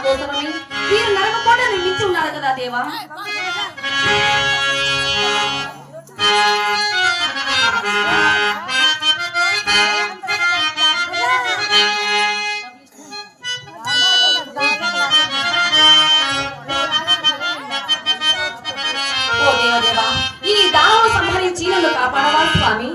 కోసమని మీరు నరకపోవడం నేను మించి ఉన్నారు కదా దేవా? ఈ దానం సంహరించి నన్ను కాపాడవా స్వామి?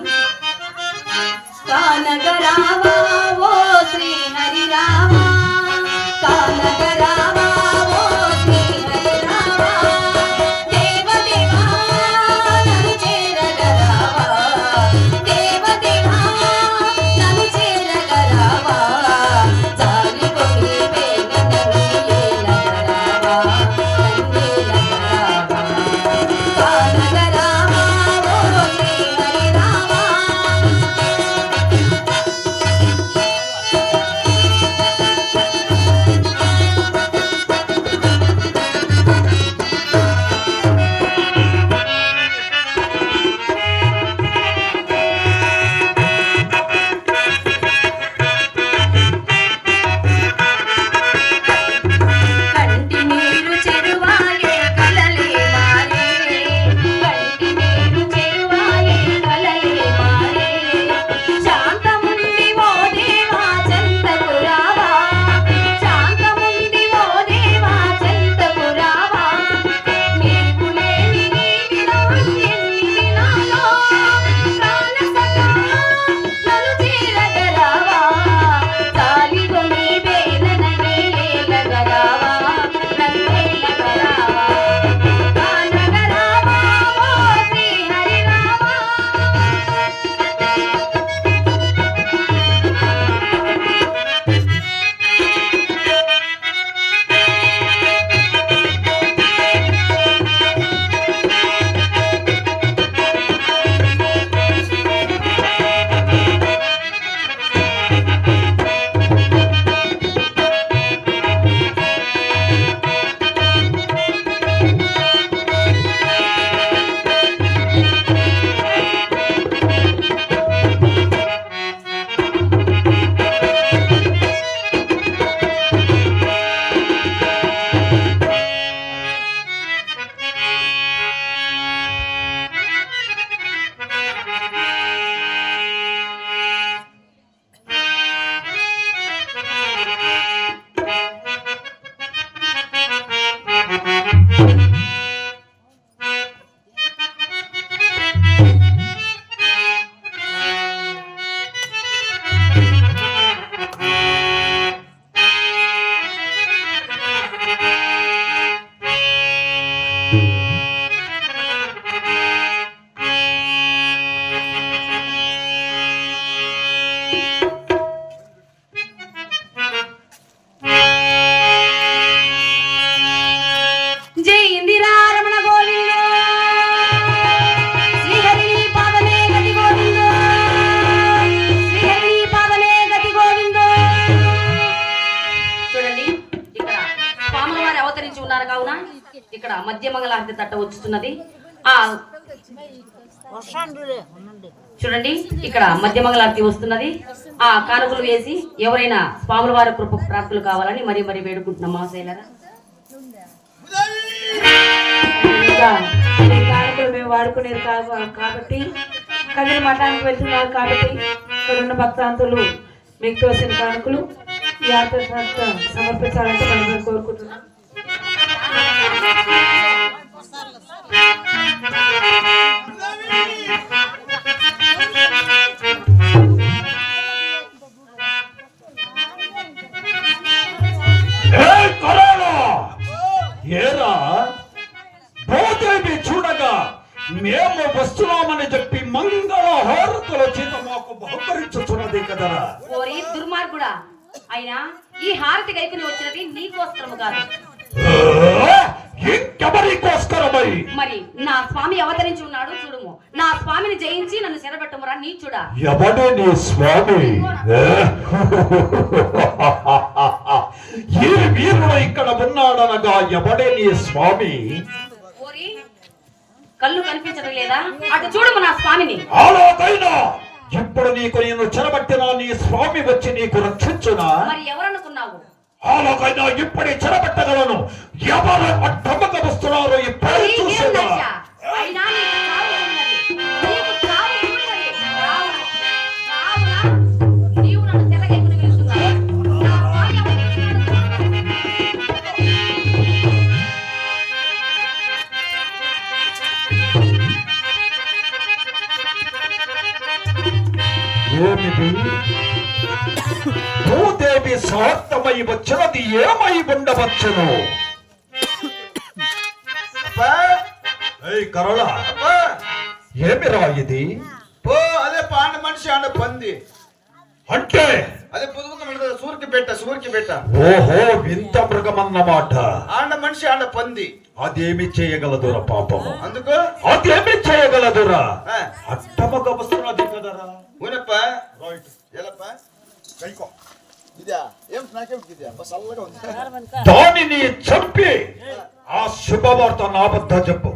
ఇక్కడ మధ్య మంగళారతి తట్ట వచ్చుతున్నది. ఆ చూడండి ఇక్కడ మధ్య మంగళారతి వస్తున్నది. ఆ కానుకలు వేసి ఎవరైనా స్వాముల వారి కృప ప్రాప్తులు కావాలని మరి మరి వేడుకుంటున్నాం మహాశైలరా కానుకలు మేము వాడుకునేది కాదు కాబట్టి కదిరి మఠానికి వెళ్తున్నారు కాబట్టి ఇక్కడ ఉన్న భక్తాంతులు మీకు తోసిన కానుకలు ఈ యాత్ర సమర్పించాలంటే మనం కోరుకుంటున్నాం. ఏరా భూదేవి చూడగా మేము వస్తున్నామని చెప్పి మంగళ హారతుల చేత మాకు బహుకరించుతున్నది కదరా ఓరి దుర్మార్గుడా. అయినా ఈ హారతి గైకుని వచ్చినది నీకోసరము కాదు. మరి నా స్వామి అవతరించి ఉన్నాడు చూడుము. నా స్వామిని జయించి నన్ను చెరబెట్టమురా నీచుడా ఎవడే నీ స్వామి? ఏ? వీరుడు ఇక్కడ ఉన్నాడనగా ఎవడే నీ స్వామి? కళ్ళు కనిపించడం లేదా? అటు చూడము నా స్వామిని. ఇప్పుడు నీకు నేను చెరబట్టిన నీ స్వామి వచ్చి నీకు రక్షించునా? మరి ఎవరనుకున్నావు అలాగైనా ఇప్పుడే చెరబెట్టగలను ఎవరు అడ్డమ్మకముస్తున్నారు ఇప్పుడే చూస్తున్నా ఏమిటి? భూదేవి సమర్థమై వచ్చినది ఏమై ఉండవచ్చును? కరళ అబ్బా, ఏమిరా ఇది? అదే పాండ మనిషి ఆడ పంది. అంటే? అదే పుదుపుక సూరికి పెట్ట సూరికి పెట్ట. ఓహో వింత మృగమన్నమాట. ఆండ మనిషి ఆడ పంది. అదేమి చేయగలదురా పాపము అందుకు? అదేమి చేయగలదురా? అట్టమగ వస్తున్నది కదరా. ఊనప్ప. ఎలప్ప కైకో. దానిని చంపి ఆ శుభవార్త నా వద్ద చెప్పు